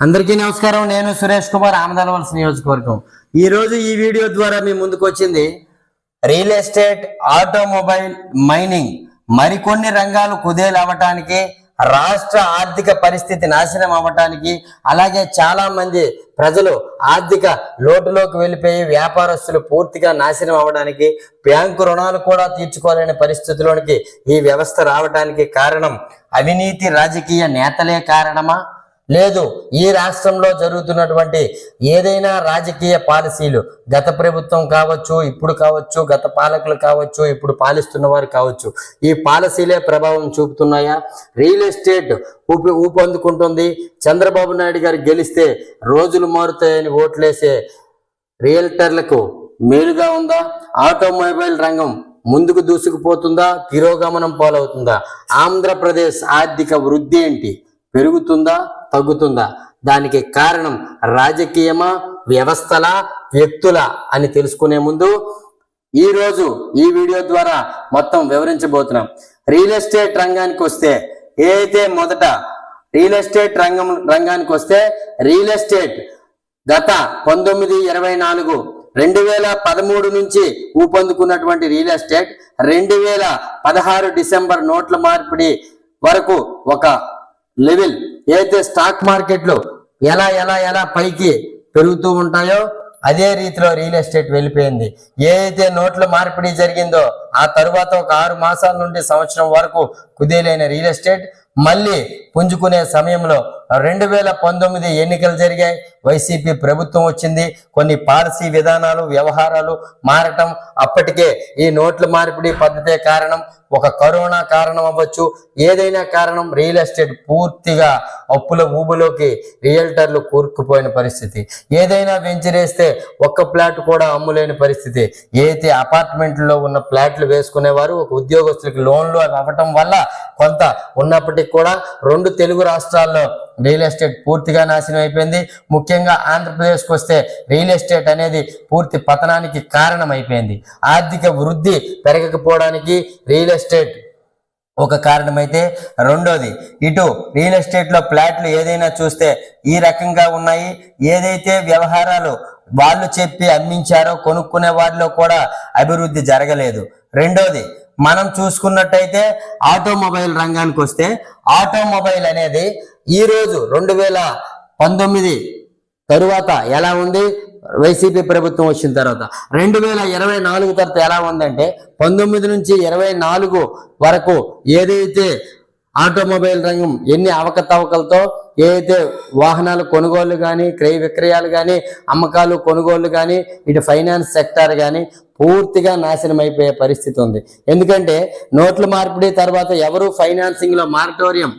అందరికీ నమస్కారం. నేను సురేష్ కుమార్ ఆమదాలవలస నియోజకవర్గం. ఈ రోజు ఈ వీడియో ద్వారా మీ ముందుకు వచ్చింది రియల్ ఎస్టేట్ ఆటోమొబైల్ మైనింగ్. మరికొన్ని రంగాలు కుదేలవ్వటానికి రాష్ట్ర ఆర్థిక పరిస్థితి నాశనం అవ్వటానికి అలాగే చాలా మంది ప్రజలు ఆర్థిక లోటులోకి వెళ్ళిపోయి వ్యాపారస్తులు పూర్తిగా నాశనం అవ్వడానికి బ్యాంకు రుణాలు కూడా తీర్చుకోలేని పరిస్థితుల్లోనికి ఈ వ్యవస్థ రావడానికి కారణం అవినీతి రాజకీయ నేతలే కారణమా? లేదు ఈ రాష్ట్రంలో జరుగుతున్నటువంటి ఏదైనా రాజకీయ పాలసీలు గత ప్రభుత్వం కావచ్చు ఇప్పుడు కావచ్చు గత పాలకులు కావచ్చు ఇప్పుడు పాలిస్తున్న వారు కావచ్చు ఈ పాలసీలే ప్రభావం చూపుతున్నాయా? రియల్ ఎస్టేట్ ఊపి ఊపందుకుంటుంది. చంద్రబాబు నాయుడు గారు గెలిస్తే రోజులు మారుతాయని ఓట్లేసే రియల్టర్లకు మేలుగా ఉందా? ఆటోమొబైల్ రంగం ముందుకు దూసుకుపోతుందా? తిరోగమనం పాలవుతుందా? ఆంధ్రప్రదేశ్ ఆర్థిక వృద్ధి ఏంటి? పెరుగుతుందా తగ్గుతుందా? దానికి కారణం రాజకీయమా వ్యవస్థల వ్యక్తుల అని తెలుసుకునే ముందు ఈ రోజు ఈ వీడియో ద్వారా మొత్తం వివరించబోతున్నాం. రియల్ ఎస్టేట్ రంగానికి వస్తే ఏదైతే మొదట రియల్ ఎస్టేట్ రంగం రంగానికి వస్తే రియల్ ఎస్టేట్ గత పంతొమ్మిది ఇరవై నాలుగు రెండు వేల పదమూడు నుంచి ఊపందుకున్నటువంటి రియల్ ఎస్టేట్ రెండు వేల పదహారు డిసెంబర్ నోట్ల మార్పిడి వరకు ఒక లెవెల్ ఏదైతే స్టాక్ మార్కెట్లు ఎలా ఎలా ఎలా పైకి పెరుగుతూ ఉంటాయో అదే రీతిలో రియల్ ఎస్టేట్ వెళ్ళిపోయింది. ఏదైతే నోట్ల మార్పిడి జరిగిందో ఆ తరువాత ఒక ఆరు మాసాల నుండి సంవత్సరం వరకు కుదేలైన రియల్ ఎస్టేట్ మళ్ళీ పుంజుకునే సమయంలో రెండు వేల పంతొమ్మిది ఎన్నికలు జరిగాయి. వైసీపీ ప్రభుత్వం వచ్చింది. కొన్ని పాలసీ విధానాలు వ్యవహారాలు మారటం అప్పటికే ఈ నోట్ల మార్పిడి పద్ధతే కారణం. ఒక కరోనా కారణం అవ్వచ్చు. ఏదైనా కారణం రియల్ ఎస్టేట్ పూర్తిగా అప్పుల ఊబులోకి రియల్టర్లు కూరుకుపోయిన పరిస్థితి. ఏదైనా వెంచరేస్తే ఒక్క ప్లాట్ కూడా అమ్ములేని పరిస్థితి. ఏదైతే అపార్ట్మెంట్లో ఉన్న ప్లాట్లు వేసుకునేవారు ఒక ఉద్యోగస్తులకి లోన్లు అవి అవ్వటం వల్ల కొంత ఉన్నప్పటికీ కూడా రెండు తెలుగు రాష్ట్రాల్లో రియల్ ఎస్టేట్ పూర్తిగా నాశనం అయిపోయింది. ముఖ్యంగా ఆంధ్రప్రదేశ్కి వస్తే రియల్ ఎస్టేట్ అనేది పూర్తి పతనానికి కారణం అయిపోయింది ఆర్థిక వృద్ధి పెరగకపోవడానికి రియల్ ఎస్టేట్ ఒక కారణమైతే రెండోది. ఇటు రియల్ ఎస్టేట్లో ఫ్లాట్లు ప్లాట్లు ఏదైనా చూస్తే ఈ రకంగా ఉన్నాయి. ఏదైతే వ్యవహారాలు వాళ్ళు చెప్పి అమ్మించారో కొనుక్కునే వారిలో కూడా అభివృద్ధి జరగలేదు. రెండోది మనం చూసుకున్నట్టయితే ఆటోమొబైల్ రంగానికి వస్తే ఆటోమొబైల్ అనేది ఈ రోజు రెండు వేల పంతొమ్మిది తరువాత ఎలా ఉంది? వైసీపీ ప్రభుత్వం వచ్చిన తర్వాత. రెండు వేల ఇరవై నాలుగు తర్వాత ఎలా ఉందంటే పంతొమ్మిది నుంచి ఇరవై నాలుగు వరకు ఏదైతే ఆటోమొబైల్ రంగం ఎన్ని అవకతవకలతో ఏదైతే వాహనాలు కొనుగోలు కానీ క్రయ విక్రయాలు కానీ అమ్మకాలు కొనుగోలు కానీ ఇటు ఫైనాన్స్ సెక్టార్ కానీ పూర్తిగా నాశనం అయిపోయే పరిస్థితి ఉంది. ఎందుకంటే నోట్ల మార్పిడి తర్వాత ఎవరు ఫైనాన్సింగ్లో మారటోరియం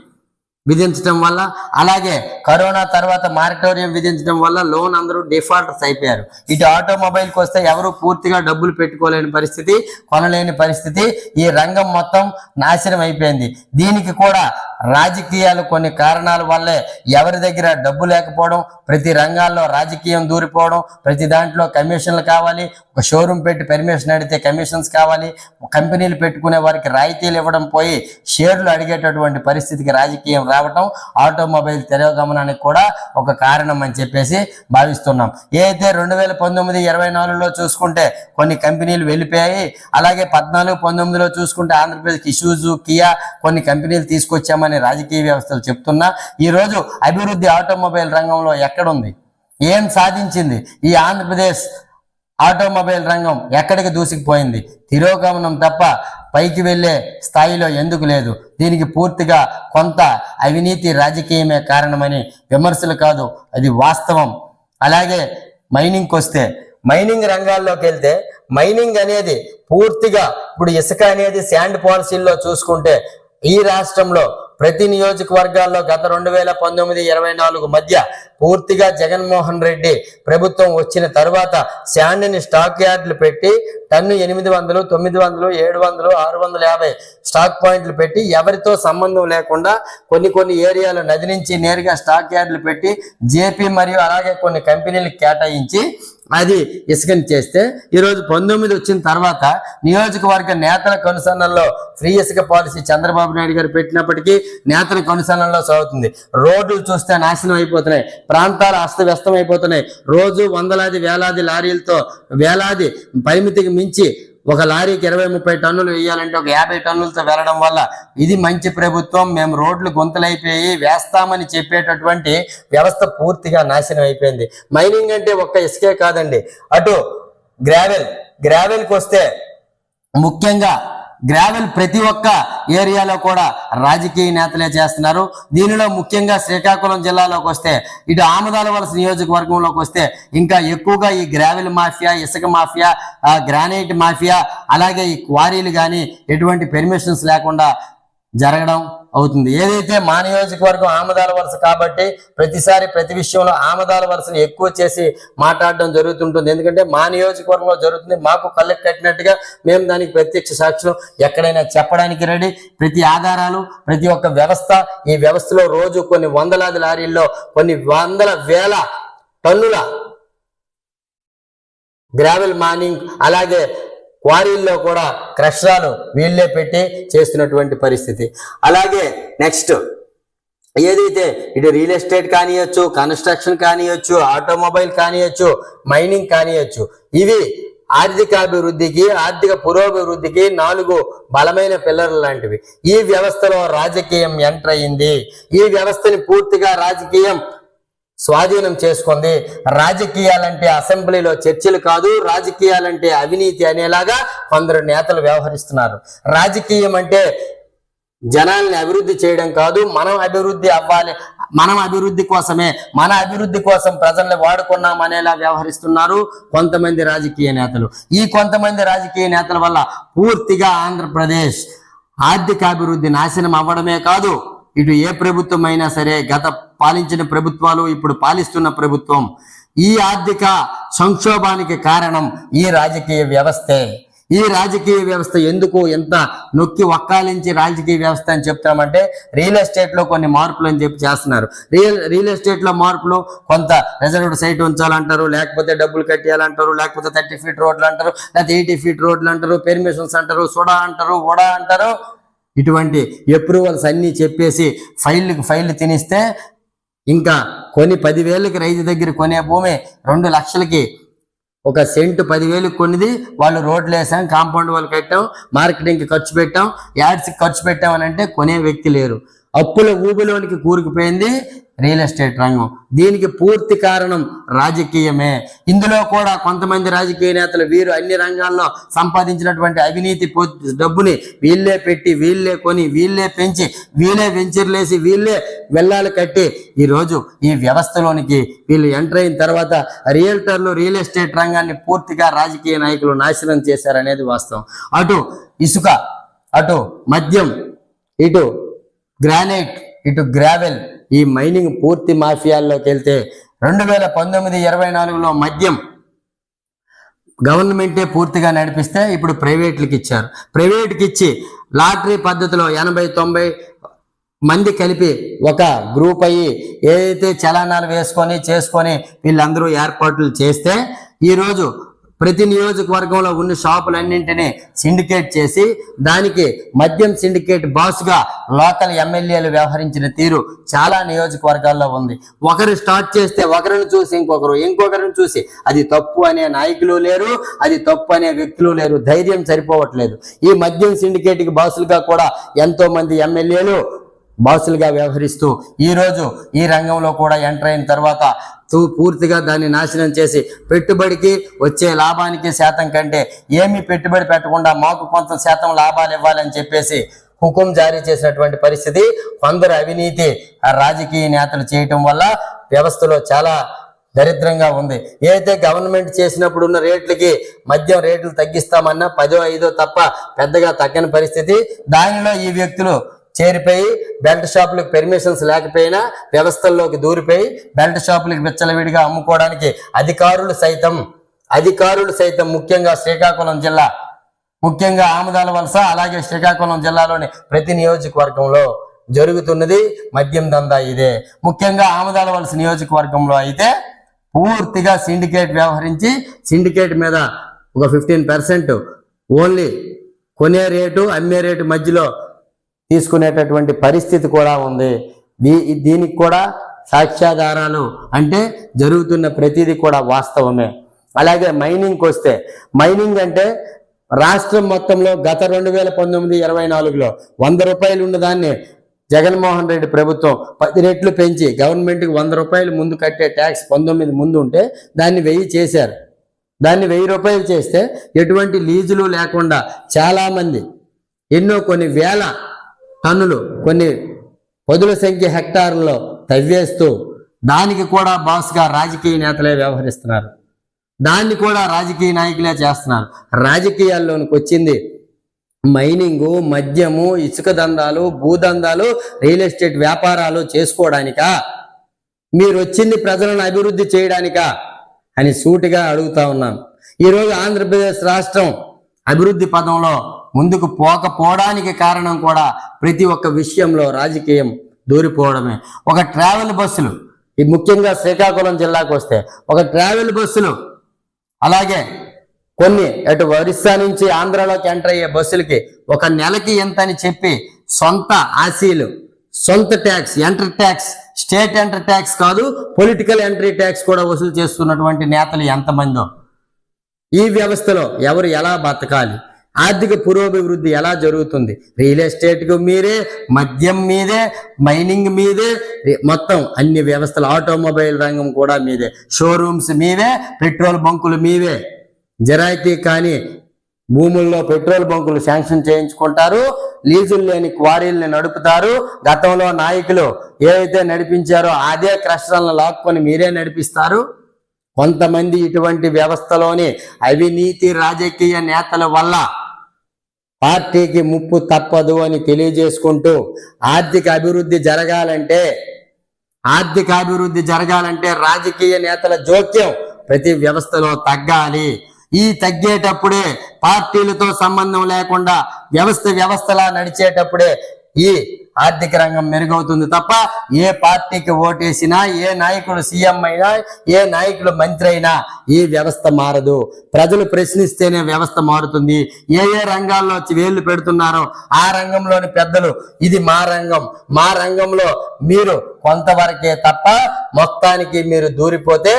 విధించడం వల్ల అలాగే కరోనా తర్వాత మారిటోరియం విధించడం వల్ల లోన్ అందరూ డిఫాల్టర్స్ అయిపోయారు. ఇటు ఆటోమొబైల్కి వస్తే ఎవరు పూర్తిగా డబ్బులు పెట్టుకోలేని పరిస్థితి కొనలేని పరిస్థితి ఈ రంగం మొత్తం నాశనం అయిపోయింది. దీనికి కూడా రాజకీయాలు కొన్ని కారణాల వల్లే ఎవరి దగ్గర డబ్బు లేకపోవడం ప్రతి రంగాల్లో రాజకీయం దూరిపోవడం ప్రతి దాంట్లో కమిషన్లు కావాలి ఒక షోరూమ్ పెట్టి పర్మిషన్ అడిగితే కమిషన్స్ కావాలి కంపెనీలు పెట్టుకునే వారికి రాయితీలు ఇవ్వడం పోయి షేర్లు అడిగేటటువంటి పరిస్థితికి రాజకీయం రావటం ఆటోమొబైల్ తిరోగమనానికి కూడా ఒక కారణం అని చెప్పేసి భావిస్తున్నాం. ఏదైతే రెండు వేల పంతొమ్మిది ఇరవై నాలుగులో చూసుకుంటే కొన్ని కంపెనీలు వెళ్ళిపోయాయి. అలాగే పద్నాలుగు పంతొమ్మిదిలో చూసుకుంటే ఆంధ్రప్రదేశ్ ఇష్యూజు కియా కొన్ని కంపెనీలు తీసుకొచ్చామని రాజకీయ వ్యవస్థలు చెప్తున్నా. ఈ రోజు అభివృద్ధి ఆటోమొబైల్ రంగంలో ఎక్కడుంది? ఏం సాధించింది? ఈ ఆంధ్రప్రదేశ్ ఆటోమొబైల్ రంగం ఎక్కడికి దూసుకుపోయింది? తిరోగమనం తప్ప పైకి వెళ్ళే స్థాయిలో ఎందుకు లేదు? దీనికి పూర్తిగా కొంత అవినీతి రాజకీయమే కారణమని విమర్శలు కాదు అది వాస్తవం. అలాగే మైనింగ్కి వస్తే మైనింగ్ రంగాల్లోకి వెళ్తే మైనింగ్ అనేది పూర్తిగా ఇప్పుడు ఇసుక అనేది శాండ్ పాలసీల్లో చూసుకుంటే ఈ రాష్ట్రంలో ప్రతి నియోజకవర్గాల్లో గత రెండు వేల పంతొమ్మిది ఇరవై నాలుగు మధ్య పూర్తిగా జగన్మోహన్ రెడ్డి ప్రభుత్వం వచ్చిన తర్వాత శాండ్ని స్టాక్ యార్డులు పెట్టి టన్ను ఎనిమిది వందలు తొమ్మిది వందలు ఏడు వందలు ఆరు వందల యాభై స్టాక్ పాయింట్లు పెట్టి ఎవరితో సంబంధం లేకుండా కొన్ని కొన్ని ఏరియాలు నది నుంచి నేరుగా స్టాక్ యార్డులు పెట్టి జేపీ మరియు అలాగే కొన్ని కంపెనీలకు కేటాయించి అది ఇసుకని చేస్తే ఈరోజు పంతొమ్మిది వచ్చిన తర్వాత నియోజకవర్గ నేతల కనుసన్నల్లో ఫ్రీ ఇసుక పాలసీ చంద్రబాబు నాయుడు గారు పెట్టినప్పటికీ నేతల కనుసన్నల్లో సాగుతుంది. రోడ్లు చూస్తే నాశనం అయిపోతున్నాయి. ప్రాంతాలు అస్తవ్యస్తం అయిపోతున్నాయి రోజు వందలాది వేలాది లారీలతో వేలాది పరిమితికి మించి ఒక లారీకి ఇరవై ముప్పై టన్నులు వేయాలంటే ఒక యాభై టన్నులతో వెళ్ళడం వల్ల ఇది మంచి ప్రభుత్వం. మేము రోడ్లు గుంతలైపోయి వేస్తామని చెప్పేటటువంటి వ్యవస్థ పూర్తిగా నాశనం అయిపోయింది. మైనింగ్ అంటే ఒక్క ఇసుకే కాదండి. అటు గ్రావెల్ గ్రావెల్కి వస్తే ముఖ్యంగా గ్రావెల్ ప్రతి ఒక్క ఏరియాలో కూడా రాజకీయ నేతలే చేస్తున్నారు. దీనిలో ముఖ్యంగా శ్రీకాకుళం జిల్లాలోకి వస్తే ఇటు ఆమదాల వలస నియోజకవర్గంలోకి వస్తే ఇంకా ఎక్కువగా ఈ గ్రావెల్ మాఫియా ఇసుక మాఫియా గ్రానైట్ మాఫియా అలాగే ఈ క్వారీలు కానీ ఎటువంటి పెర్మిషన్స్ లేకుండా జరగడం అవుతుంది. ఏదైతే మా నియోజకవర్గం ఆమదాల వరుస కాబట్టి ప్రతిసారి ప్రతి విషయంలో ఆమదాల వరుసను ఎక్కువ చేసి మాట్లాడడం జరుగుతుంటుంది. ఎందుకంటే మా నియోజకవర్గంలో జరుగుతుంది. మాకు కళ్ళకి కట్టినట్టుగా మేము దానికి ప్రత్యక్ష సాక్ష్యం ఎక్కడైనా చెప్పడానికి రెడీ. ప్రతి ఆధారాలు ప్రతి ఒక్క వ్యవస్థ ఈ వ్యవస్థలో రోజు కొన్ని వందలాది లారీల్లో కొన్ని వందల వేల టన్నుల గ్రావెల్ మైనింగ్ అలాగే క్వారీల్లో కూడా క్రషరాలు వీళ్ళే పెట్టి చేస్తున్నటువంటి పరిస్థితి. అలాగే నెక్స్ట్ ఏదైతే ఇటు రియల్ ఎస్టేట్ కానియచ్చు కన్స్ట్రక్షన్ కానియచ్చు ఆటోమొబైల్ కానియచ్చు మైనింగ్ కానియచ్చు ఇవి ఆర్థికాభివృద్ధికి ఆర్థిక పురోభివృద్ధికి నాలుగు బలమైన పిల్లర్లు లాంటివి. ఈ వ్యవస్థలో రాజకీయం ఎంటర్ అయింది. ఈ వ్యవస్థని పూర్తిగా రాజకీయం స్వాధీనం చేసుకుంది. రాజకీయాలంటే అసెంబ్లీలో చర్చలు కాదు రాజకీయాలంటే అవినీతి అనేలాగా కొందరు నేతలు వ్యవహరిస్తున్నారు. రాజకీయం అంటే జనాల్ని అభివృద్ధి చేయడం కాదు మనం అభివృద్ధి అవ్వాలి మనం అభివృద్ధి కోసమే మన అభివృద్ధి కోసం ప్రజల్ని వాడుకున్నాం అనేలా వ్యవహరిస్తున్నారు కొంతమంది రాజకీయ నేతలు. ఈ కొంతమంది రాజకీయ నేతల వల్ల పూర్తిగా ఆంధ్రప్రదేశ్ ఆర్థికాభివృద్ధి నాశనం అవ్వడమే కాదు ఇటు ఏ ప్రభుత్వం అయినా సరే గత పాలించిన ప్రభుత్వాలు ఇప్పుడు పాలిస్తున్న ప్రభుత్వం ఈ ఆర్థిక సంక్షోభానికి కారణం ఈ రాజకీయ వ్యవస్థే. ఈ రాజకీయ వ్యవస్థ ఎందుకు ఎంత నొక్కి వక్కాలించి రాజకీయ వ్యవస్థ అని చెప్తామంటే రియల్ ఎస్టేట్లో కొన్ని మార్పులు అని చెప్పి చేస్తున్నారు. రియల్ రియల్ ఎస్టేట్లో మార్పులు కొంత రిజర్వ్డ్ సైట్ ఉంచాలంటారు లేకపోతే డబ్బులు కట్టేయాలంటారు లేకపోతే థర్టీ ఫీట్ రోడ్లు అంటారు లేకపోతే ఎయిటీ ఫీట్ రోడ్లు అంటారు పెర్మిషన్స్ అంటారు సుడా అంటారు ఉడా అంటారు. ఇటువంటి అప్రూవల్స్ అన్నీ చెప్పేసి ఫైల్ ఫైల్ తినిస్తే ఇంకా కొని పదివేలకి రైతు దగ్గర కొనే భూమి రెండు లక్షలకి. ఒక సెంటు పదివేలు కొనిది వాళ్ళు రోడ్లు వేసాం కాంపౌండ్ వాళ్ళు కట్టాం మార్కెటింగ్కి ఖర్చు పెట్టాం యాడ్స్కి ఖర్చు పెట్టాం అని అంటే కొనే వ్యక్తి లేరు. అప్పుల ఊబిలోనికి కూరుకుపోయింది రియల్ ఎస్టేట్ రంగం. దీనికి పూర్తి కారణం రాజకీయమే. ఇందులో కూడా కొంతమంది రాజకీయ నేతలు వీరు అన్ని రంగాల్లో సంపాదించినటువంటి అవినీతి డబ్బుని వీళ్ళే పెట్టి వీళ్ళే కొని వీళ్ళే పెంచి వీళ్ళే వెంచర్లేసి వీళ్ళే వెళ్ళాలి కట్టి ఈరోజు ఈ వ్యవస్థలోనికి వీళ్ళు ఎంటర్ అయిన తర్వాత రియల్టర్లు రియల్ ఎస్టేట్ రంగాన్ని పూర్తిగా రాజకీయ నాయకులు నాశనం చేశారనేది వాస్తవం. అటు ఇసుక అటు మద్యం ఇటు గ్రానైట్ ఇటు గ్రావెల్. ఈ మైనింగ్ పూర్తి మాఫియాల్లోకి వెళ్తే రెండు వేల పంతొమ్మిది ఇరవై నాలుగులో మద్యం గవర్నమెంటే పూర్తిగా నడిపిస్తే ఇప్పుడు ప్రైవేట్లకి ఇచ్చారు. ప్రైవేట్కి ఇచ్చి లాటరీ పద్ధతిలో ఎనభై తొంభై మంది కలిపి ఒక గ్రూప్ అయ్యి ఏదైతే చలానాలు వేసుకొని చేసుకొని వీళ్ళందరూ ఏర్పాట్లు చేస్తే ఈరోజు ప్రతి నియోజకవర్గంలో ఉన్న షాపులన్నింటినీ సిండికేట్ చేసి దానికి మద్యం సిండికేట్ బాస్గా లోకల్ ఎమ్మెల్యేలు వ్యవహరించిన తీరు చాలా నియోజకవర్గాల్లో ఉంది. ఒకరు స్టార్ట్ చేస్తే ఒకరిని చూసి ఇంకొకరు ఇంకొకరిని చూసి. అది తప్పు అనే నాయకులు లేరు అది తప్పు అనే వ్యక్తులు లేరు. ధైర్యం సరిపోవట్లేదు. ఈ మద్యం సిండికేట్కి బాసులుగా కూడా ఎంతో మంది ఎమ్మెల్యేలు బాసులుగా వ్యవహరిస్తూ ఈ రోజు ఈ రంగంలో కూడా ఎంటర్ అయిన తర్వాత తూ పూర్తిగా దాన్ని నాశనం చేసి పెట్టుబడికి వచ్చే లాభానికి శాతం కంటే ఏమీ పెట్టుబడి పెట్టకుండా మాకు కొంత శాతం లాభాలు ఇవ్వాలని చెప్పేసి హుకుం జారీ చేసినటువంటి పరిస్థితి. కొందరు అవినీతి రాజకీయ నేతలు చేయటం వల్ల వ్యవస్థలో చాలా దరిద్రంగా ఉంది. ఏదైతే గవర్నమెంట్ చేసినప్పుడు ఉన్న రేట్లకి మద్యం రేట్లు తగ్గిస్తామన్నా పదో ఐదో తప్ప పెద్దగా తగ్గని పరిస్థితి. దానిలో ఈ వ్యక్తులు చేరిపోయి బెల్ట్ షాపులకు పెర్మిషన్స్ లేకపోయినా వ్యవస్థల్లోకి దూరిపోయి బెల్ట్ షాపులకు విచ్చలవిడిగా అమ్ముకోవడానికి అధికారులు సైతం అధికారులు సైతం ముఖ్యంగా శ్రీకాకుళం జిల్లా ముఖ్యంగా ఆముదాల వలస అలాగే శ్రీకాకుళం జిల్లాలోని ప్రతి నియోజకవర్గంలో జరుగుతున్నది మద్యం దందా ఇదే. ముఖ్యంగా ఆముదాల వలస నియోజకవర్గంలో అయితే పూర్తిగా సిండికేట్ వ్యవహరించి సిండికేట్ మీద ఒక ఫిఫ్టీన్ పర్సెంట్ ఓన్లీ కొనే రేటు అమ్మే రేటు మధ్యలో తీసుకునేటటువంటి పరిస్థితి కూడా ఉంది. దీ దీనికి కూడా సాక్ష్యాధారాలు అంటే జరుగుతున్న ప్రతిదీ కూడా వాస్తవమే. అలాగే మైనింగ్కి వస్తే మైనింగ్ అంటే రాష్ట్రం మొత్తంలో గత రెండు వేల పంతొమ్మిది ఇరవై నాలుగులో వంద రూపాయలు ఉన్నదాన్ని జగన్మోహన్ రెడ్డి ప్రభుత్వం పది రెట్లు పెంచి గవర్నమెంట్కి వంద రూపాయలు ముందు కట్టే ట్యాక్స్ పంతొమ్మిది ముందు ఉంటే దాన్ని వెయ్యి చేశారు. దాన్ని వెయ్యి రూపాయలు చేస్తే ఎటువంటి లీజులు లేకుండా చాలామంది ఎన్నో కొన్ని వేల టన్నులు కొన్ని పదుల సంఖ్య హెక్టార్లలో తవ్వేస్తూ దానికి కూడా బాస్గా రాజకీయ నేతలే వ్యవహరిస్తున్నారు. దాన్ని కూడా రాజకీయ నాయకులే చేస్తున్నారు. రాజకీయాల్లోనికి వచ్చింది మైనింగు మద్యము ఇసుక దందాలు భూదందాలు రియల్ ఎస్టేట్ వ్యాపారాలు చేసుకోవడానికా? మీరు వచ్చింది ప్రజలను అభివృద్ధి చేయడానికా? అని సూటిగా అడుగుతా ఉన్నాను. ఈరోజు ఆంధ్రప్రదేశ్ రాష్ట్రం అభివృద్ధి పదంలో ముందుకు పోకపోవడానికి కారణం కూడా ప్రతి ఒక్క విషయంలో రాజకీయం దూరిపోవడమే. ఒక ట్రావెల్ బస్సులు ఈ ముఖ్యంగా శ్రీకాకుళం జిల్లాకు వస్తే ఒక ట్రావెల్ బస్సులు అలాగే కొన్ని అటు ఒరిస్సా నుంచి ఆంధ్రాలోకి ఎంటర్ అయ్యే బస్సులకి ఒక నెలకి ఎంత అని చెప్పి సొంత ఆశీలు సొంత tax enter tax state enter tax కాదు పొలిటికల్ ఎంట్రీ ట్యాక్స్ కూడా వసూలు చేస్తున్నటువంటి నేతలు ఎంతమందో. ఈ వ్యవస్థలో ఎవరు ఎలా బతకాలి? ఆర్థిక పురోభివృద్ధి ఎలా జరుగుతుంది? రియల్ ఎస్టేట్కు మీరే మద్యం మీదే మైనింగ్ మీదే మొత్తం అన్ని వ్యవస్థలు ఆటోమొబైల్ రంగం కూడా మీదే. షోరూమ్స్ మీవే పెట్రోల్ బంకులు మీవే. జరాయితీ కానీ భూముల్లో పెట్రోల్ బంకులు శాంక్షన్ చేయించుకుంటారు లీజులు లేని క్వారీల్ని నడుపుతారు. గతంలో నాయకులు ఏవైతే నడిపించారో అదే క్రస్టర్లను లాక్కొని మీరే నడిపిస్తారు. కొంతమంది ఇటువంటి వ్యవస్థలోని అవినీతి రాజకీయ నేతల వల్ల పార్టీకి ముప్పు తప్పదు అని తెలియజేసుకుంటూ ఆర్థిక అభివృద్ధి జరగాలంటే ఆర్థిక అభివృద్ధి జరగాలంటే రాజకీయ నేతల జోక్యం ప్రతి వ్యవస్థలో తగ్గాలి. ఈ తగ్గేటప్పుడే పార్టీలతో సంబంధం లేకుండా వ్యవస్థ వ్యవస్థలా నడిచేటప్పుడే ఈ ఆర్థిక రంగం మెరుగవుతుంది తప్ప ఏ పార్టీకి ఓటేసినా ఏ నాయకుడు సీఎం అయినా ఏ నాయకుడు మంత్రి అయినా ఈ వ్యవస్థ మారదు. ప్రజలు ప్రశ్నిస్తేనే వ్యవస్థ మారుతుంది. ఏ ఏ రంగాల్లో వేళ్ళు పెడుతున్నారో ఆ రంగంలోని పెద్దలు ఇది మా రంగం. మా రంగంలో మీరు కొంతవరకే తప్ప మొత్తానికి మీరు దూరిపోతే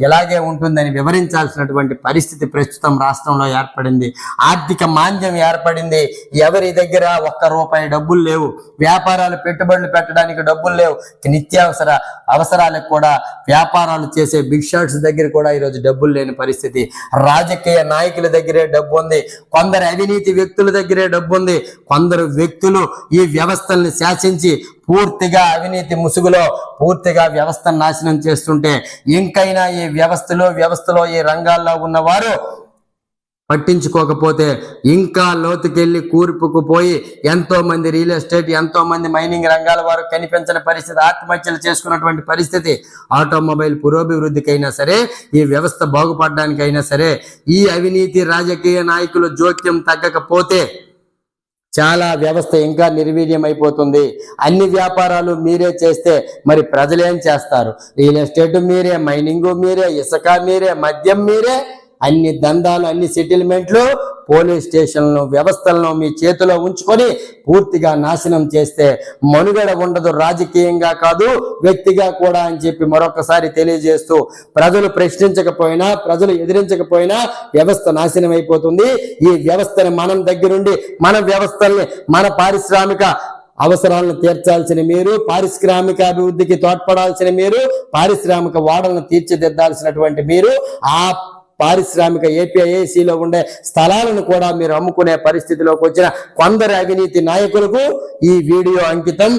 ఇలాగే ఉంటుందని వివరించాల్సినటువంటి పరిస్థితి ప్రస్తుతం రాష్ట్రంలో ఏర్పడింది. ఆర్థిక మాంద్యం ఏర్పడింది. ఎవరి దగ్గర ఒక్క రూపాయి డబ్బులు లేవు. వ్యాపారాలు పెట్టుబడులు పెట్టడానికి డబ్బులు లేవు. నిత్యావసర అవసరాలకు కూడా వ్యాపారాలు చేసే బిగ్ షాట్స్ దగ్గర కూడా ఈరోజు డబ్బులు లేని పరిస్థితి. రాజకీయ నాయకుల దగ్గరే డబ్బు ఉంది కొందరు అవినీతి వ్యక్తుల దగ్గరే డబ్బు ఉంది కొందరు వ్యక్తులు ఈ వ్యవస్థల్ని శాసించి పూర్తిగా అవినీతి ముసుగులో పూర్తిగా వ్యవస్థను నాశనం చేస్తుంటే ఇంకైనా ఈ వ్యవస్థలో వ్యవస్థలో ఈ రంగాల్లో ఉన్నవారు పట్టించుకోకపోతే ఇంకా లోతుకెళ్ళి కూర్పుకుపోయి ఎంతో మంది రియల్ ఎస్టేట్ ఎంతో మంది మైనింగ్ రంగాల వారు కనిపించని పరిస్థితి ఆత్మహత్యలు చేసుకున్నటువంటి పరిస్థితి ఆటోమొబైల్ పురోభివృద్ధికైనా సరే ఈ వ్యవస్థ బాగుపడడానికైనా సరే ఈ అవినీతి రాజకీయ నాయకులు జోక్యం తగ్గకపోతే చాలా వ్యవస్థ ఇంకా నిర్వీర్యం అయిపోతుంది అన్ని వ్యాపారాలు మీరే చేస్తే మరి ప్రజలేం చేస్తారు? రియల్ ఎస్టేట్ మీరే మైనింగ్ మీరే ఇసుక మీరే మద్యం మీరే అన్ని దందాలు అన్ని సెటిల్మెంట్లు పోలీస్ స్టేషన్లను వ్యవస్థలను మీ చేతిలో ఉంచుకొని పూర్తిగా నాశనం చేస్తే మనుగడ ఉండదు రాజకీయంగా కాదు వ్యక్తిగా కూడా అని చెప్పి మరొకసారి తెలియజేస్తూ ప్రజలు ప్రశ్నించకపోయినా ప్రజలు ఎదిరించకపోయినా వ్యవస్థ నాశనం అయిపోతుంది. ఈ వ్యవస్థని మనం దగ్గరుండి మన వ్యవస్థల్ని మన పారిశ్రామిక అవసరాలను తీర్చాల్సిన మీరు పారిశ్రామిక అభివృద్ధికి తోడ్పడాల్సిన మీరు పారిశ్రామిక వాడలను తీర్చిదిద్దాల్సినటువంటి మీరు ఆ పారిశ్రామిక ఏపీఐఏసీలో ఉండే స్థలాలను కూడా మీరు అమ్ముకునే పరిస్థితిలోకి వచ్చిన కొందరు అవినీతి నాయకులకు ఈ వీడియో అంకితం.